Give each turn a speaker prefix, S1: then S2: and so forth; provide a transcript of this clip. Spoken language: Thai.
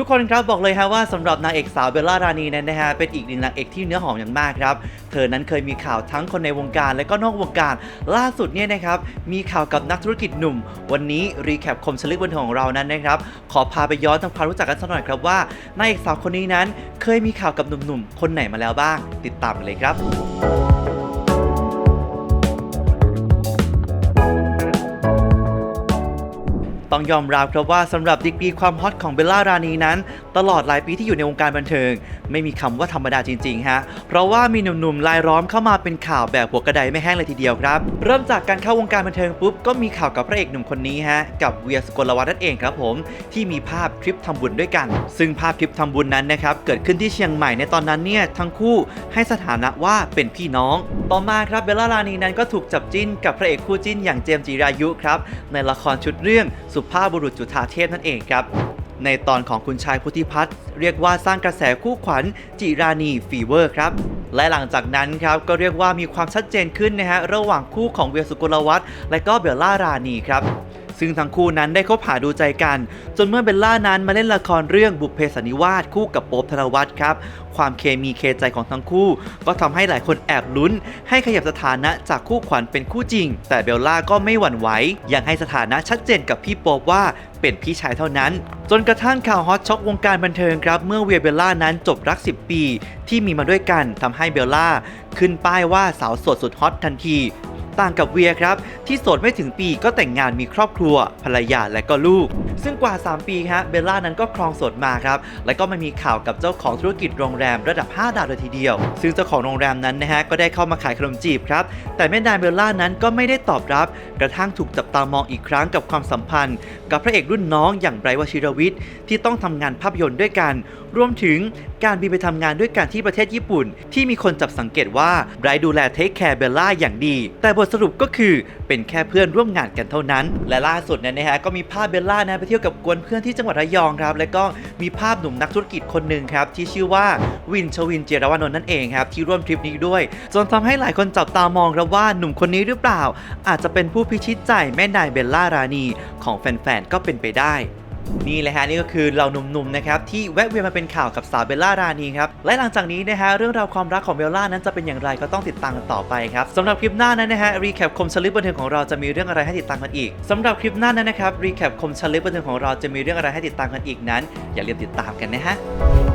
S1: ทุกคนครับบอกเลยฮะว่าสำหรับนางเอกสาวเบลล่ารานีนั้นนะฮะเป็นอีกหนึ่งนางเอกที่เนื้อหอมอย่างมากครับ เธอนั้นเคยมีข่าวทั้งคนในวงการและก็นอกวงการ ล่าสุดเนี่ยนะครับมีข่าวกับนักธุรกิจหนุ่ม วันนี้รีแคปคมชลึกบันเทิงของเรานั้นนะครับขอพาไปย้อนทำความรู้จักกันสักหน่อยครับว่านางเอกสาวคนนี้นั้น เคยมีข่าวกับหนุ่มๆคนไหนมาแล้วบ้าง ติดตามกันเลยครับ ต้องยอมรับครับว่าสำหรับดีกรีความฮอตของเบลล่ารานีนั้น ตลอดหลายปีที่อยู่ในวงการบันเทิง ไม่มีคำว่าธรรมดาจริงๆฮะเพราะว่ามีหนุ่มๆรายล้อมเข้ามาเป็นข่าวแบบหัวกระไดไม่แห้งเลยทีเดียวครับเริ่มจากการเข้าวงการบันเทิงปุ๊บก็มีข่าวกับพระเอกหนุ่มคนนี้ฮะกับเวียสกลวัฒน์นั่นเองครับผมที่มีภาพทริปทำบุญด้วยกัน ซึ่งภาพทริปทำบุญนั้นนะครับเกิดขึ้นที่เชียงใหม่ในตอนนั้นเนี่ยทั้งคู่ให้สถานะว่าเป็นพี่น้อง ต่อมาครับเบลล่ารานีนั้นก็ถูกจับจิ้นกับพระเอกคู่จิ้นอย่างเจมส์จิรายุครับในละครชุดเรื่องสุภาพบุรุษจุฑาเทพนั่นเองครับ ในตอนของคุณชายพุทธิพัฒน์เรียกว่าสร้างกระแสคู่ขวัญจิรานีฟีเวอร์ครับและหลังจากนั้นครับก็เรียกว่ามีความชัดเจนขึ้นนะฮะระหว่างคู่ของเวียสุกลวัฒน์และก็เบลล่ารานีครับ ซึ่งทั้งคู่นั้นได้คบหาดูใจกัน จนเมื่อเบลล่านั้นมาเล่นละครเรื่องบุพเพสันนิวาสคู่กับโป๊บธนวัฒน์ครับ ความเคมีเคใจของทั้งคู่ ก็ทำให้หลายคนแอบลุ้น ให้ขยับสถานะจากคู่ขวัญเป็นคู่จริง แต่เบลล่าก็ไม่หวั่นไหวยังให้สถานะชัดเจนกับพี่โป๊บว่าเป็นพี่ชายเท่านั้น จนกระทั่งข่าวฮอตช็อกวงการบันเทิงครับ เมื่อเวียเบลล่านั้นจบรัก 10 ปี ที่มีมาด้วยกันทำให้เบลล่า ขึ้นป้ายว่าสาวโสดสุดฮอตทันที ต่างกับเวียครับ ที่โสดไม่ถึงปีก็แต่งงานมีครอบครัว ภรรยาและก็ลูก ซึ่งกว่า 3 ปีฮะเบลล่านั้นก็ครองสดมาครับและก็มามีข่าวกับเจ้าของธุรกิจโรงแรมระดับ 5 ดาวเลยทีเดียว ซึ่งเจ้าของโรงแรมนั้นนะฮะก็ได้เข้ามาขายขนมจีบครับแต่แม่นายเบลล่านั้นก็ไม่ได้ตอบรับ กระทั่งถูกจับตามองอีกครั้งกับความสัมพันธ์ กับพระเอกรุ่นน้องอย่างไบรท์วชิรวิทย์ที่ต้องทำงานภาพยนตร์ด้วยกัน รวมถึงการบินไปทำงานด้วยกันที่ประเทศญี่ปุ่น ที่มีคนจับสังเกตว่าไบรท์ดูแลเทคแคร์เบลล่าอย่างดี แต่บทสรุปก็คือเป็นแค่เพื่อนร่วมงานกันเท่านั้น และล่าสุดเนี่ยนะฮะก็มีภาพเบลล่านะไปเที่ยวกับกวนเพื่อนที่จังหวัดระยองครับ และก็มีภาพหนุ่มนักธุรกิจคนหนึ่งครับที่ชื่อว่าวินชวินเจรวนนท์นั่นเองครับที่ร่วมทริปนี้ด้วย จนทำให้หลายคนจับตามองครับว่าหนุ่มคนนี้หรือเปล่า อาจจะเป็นผู้พิชิตใจแม่นายเบลล่ารานีของแฟนๆก็เป็นไปได้ นี่แหละฮะนี่ก็คือเราหนุ่มๆนะครับที่แวะเวียนมาเป็นข่าวกับสาวเบลล่ารานีครับและหลังจากนี้นะฮะเรื่องราวความรักของเบลล่านั้นจะเป็นอย่างไรก็ต้องติดตามกันต่อไปครับสำหรับคลิปหน้านั้นนะฮะรีแคปคมชลิปบันเทิงของเราจะมีเรื่องอะไรให้ติดตามกันอีกสำหรับคลิปหน้านั้นนะครับรีแคปคมชลิปบันเทิงของเราจะมีเรื่องอะไรให้ติดตามกันอีกนั้น อย่าลืมติดตามกันนะฮะ